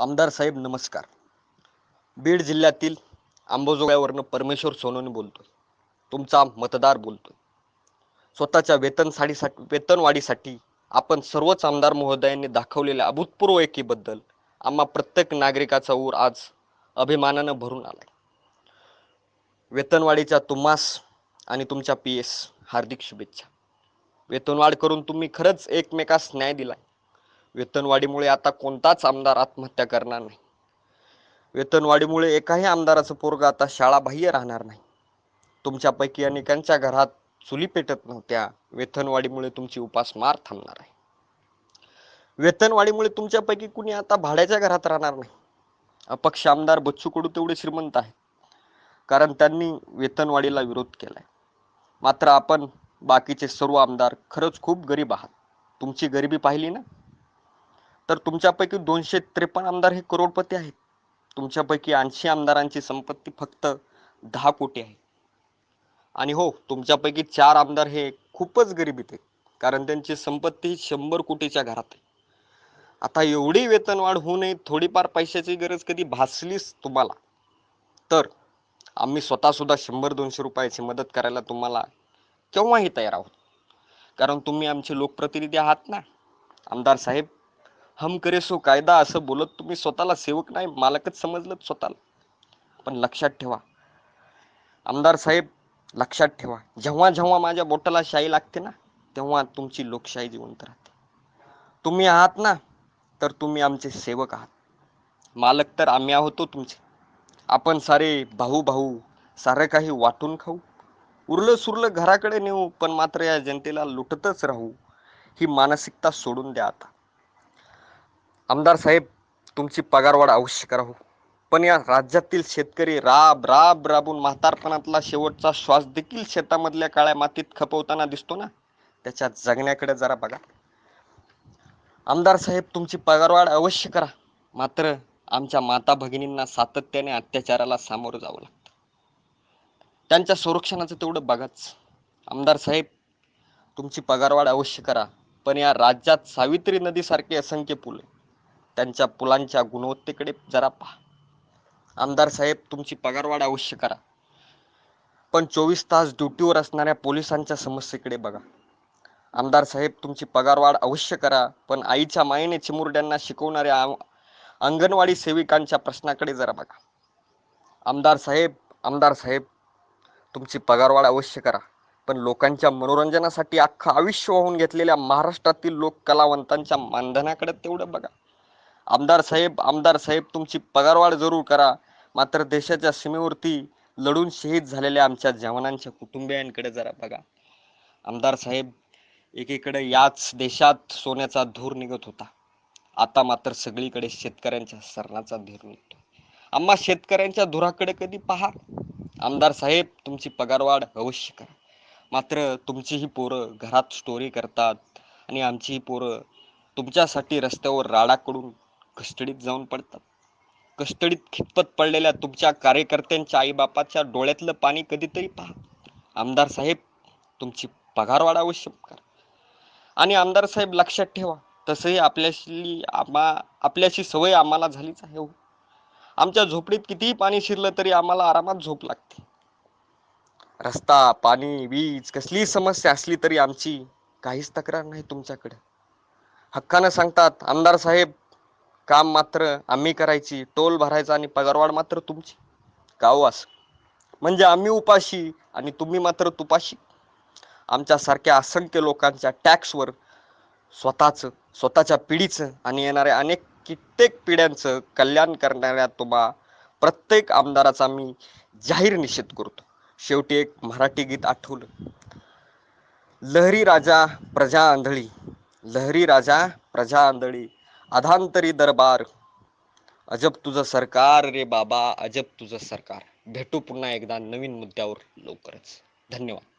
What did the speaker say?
आमदार साहेब नमस्कार. बीड जिल्ह्यातील अंबाजोगाईवरनं परमेश्वर सोनवणे बोलतोय. तुमचा मतदार बोलतोय. स्वतःच्या वेतन साडीसाठी वेतनवाढीसाठी आपण सर्वच आमदार महोदयांनी दाखवलेल्या अभूतपूर्व एकीबद्दल आम्हा प्रत्येक नागरिकाचा ऊर आज अभिमानानं भरून आलाय. वेतनवाढीच्या तुम्हास आणि तुमच्या पी एस हार्दिक शुभेच्छा. वेतनवाढ करून तुम्ही खरंच एकमेकास न्याय दिलाय. वेतनवाढीमुळे आता कोणताच आमदार आत्महत्या करणार नाही. वेतनवाढीमुळे एकाही आमदाराचं पोरग आता शाळाबाह्य राहणार नाही. तुमच्यापैकी अनेकांच्या घरात चुली पेटत नव्हत्या. वेतनवाढीमुळे तुमची उपासमार थांबणार आहे. वेतनवाढीमुळे तुमच्यापैकी कुणी आता भाड्याच्या घरात राहणार नाही. अपक्ष आमदार बच्चू कडू तेवढे श्रीमंत आहेत. कारण त्यांनी वेतनवाढीला विरोध केलाय. मात्र आपण बाकीचे सर्व आमदार खरंच खूप गरीब आहात. तुमची गरिबी पाहिली ना? तर तुमच्यापैकी दोनशे त्रेपन्न आमदार हे करोडपती आहेत. तुमच्यापैकी ऐंशी आमदारांची संपत्ती फक्त दहा कोटी आहे. आणि हो तुमच्यापैकी चार आमदार हे खूपच गरिबीत आहेत. कारण त्यांची संपत्ती ही शंभर कोटीच्या घरात आहे. आता एवढी वेतनवाढ होऊ नये थोडीफार पैशाची गरज कधी भासलीच तुम्हाला. तर आम्ही स्वतःसुद्धा शंभर दोनशे रुपयाची मदत करायला तुम्हाला केव्हाही तयार आहोत. कारण तुम्ही आमचे लोकप्रतिनिधी आहात ना. आमदार साहेब हम करे सो कायदा असं बोलत तुम्ही स्वतःला सेवक नाही मालकच समजलं स्वतःला. पण लक्षात ठेवा. आमदार साहेब लक्षात ठेवा. जेव्हा जेव्हा माझ्या बोटाला शाई लागते ना तेव्हा तुमची लोकशाही जिवंत राहते. तुम्ही आहात ना तर तुम्ही आमचे सेवक आहात. मालक तर आम्ही आहोतो हो तुमचे. आपण सारे भाऊ भाऊ सारं काही वाटून खाऊ. उरलं सुरलं घराकडे नेऊ पण मात्र या जनतेला लुटतच राहू. ही मानसिकता सोडून द्या आता. आमदार साहेब तुमची पगारवाढ अवश्य करा हो. पण या राज्यातील शेतकरी राब राब राबून म्हातारपणातला शेवटचा श्वास देखील शेतामधल्या काळ्या मातीत खपवताना दिसतो ना? त्याच्या जगण्याकडे जरा बघा. आमदार साहेब तुमची पगारवाढ अवश्य करा. मात्र आमच्या माता भगिनींना सातत्याने अत्याचाराला सामोरं जावं लागतं. त्यांच्या संरक्षणाचं तेवढं बघाच. आमदार साहेब तुमची पगारवाढ अवश्य करा. पण या राज्यात सावित्री नदीसारखे असंख्य पूल आहे. त्यांच्या पुलांच्या गुणवत्तेकडे जरा पहा. आमदार साहेब तुमची पगारवाढ अवश्य करा. पण चोवीस तास ड्युटीवर असणाऱ्या पोलिसांच्या समस्येकडे बघा. आमदार साहेब तुमची पगारवाढ अवश्य करा पण आईच्या मायेने चिमुरड्यांना शिकवणाऱ्या अंगणवाडी सेविकांच्या प्रश्नाकडे जरा बघा. आमदार साहेब आमदार साहेब तुमची पगारवाढ अवश्य करा पण लोकांच्या मनोरंजनासाठी अख्खं आयुष्य वाहून घेतलेल्या महाराष्ट्रातील लोक कलावंतांच्या मानधनाकडे तेवढं बघा. आमदार साहेब आमदार साहेब तुमची पगारवाढ जरूर करा. मात्र देशाच्या सीमेवरती लढून शहीद झालेल्या आमच्या जवानांच्या कुटुंबियांकडे जरा बघा. आमदार साहेब एकीकडे याच देशात सोन्याचा धूर निघत होता. आता मात्र सगळीकडे शेतकऱ्यांच्या सरणाचा धूर निघतो आम्हा शेतकऱ्यांच्या धुराकडे कधी पहा. आमदार साहेब तुमची पगारवाढ अवश्य करा. मात्र तुमची ही पोरं घरात स्टोरी करतात आणि आमची ही पोरं तुमच्यासाठी रस्त्यावर राडाकडून कस्टडीत जाऊन पडतात. कस्टडीत खितपत पडलेल्या तुमच्या कार्यकर्त्यांच्या आईबापाच्या डोळ्यातलं पाणी कधीतरी पहा. आमदार साहेब तुमची पगारवाढ आवश्यक करा आणि आमदार साहेब लक्षात ठेवा तसंही आपल्याशी आम्हा आपल्याशी सवय आम्हाला झालीच आहे हो. आमच्या झोपडीत कितीही पाणी शिरलं तरी आम्हाला आरामात झोप लागते. रस्ता पाणी वीज कसलीही समस्या असली तरी आमची काहीच तक्रार नाही तुमच्याकडे. हक्कानं सांगतात आमदार साहेब काम मात्र आम्ही करायची टोल भरायचा आणि पगारवाढ मात्र तुमची. गाववास म्हणजे आम्ही उपाशी आणि तुम्ही मात्र तुपाशी. आमच्यासारख्या असंख्य लोकांच्या टॅक्सवर स्वतःचं स्वतःच्या पिढीचं आणि येणाऱ्या अनेक कित्येक पिढ्यांचं कल्याण करणाऱ्या तुम्हा प्रत्येक आमदाराचा मी जाहीर निषेध करतो. शेवटी एक मराठी गीत आठवलं. लहरी राजा प्रजा आंधळी. लहरी राजा प्रजा आंधळी. अधांतरी दरबार. अजब तुझं सरकार रे बाबा अजब तुझं सरकार. भेटू पुन्हा एकदा नवीन मुद्द्यावर लवकरच. धन्यवाद.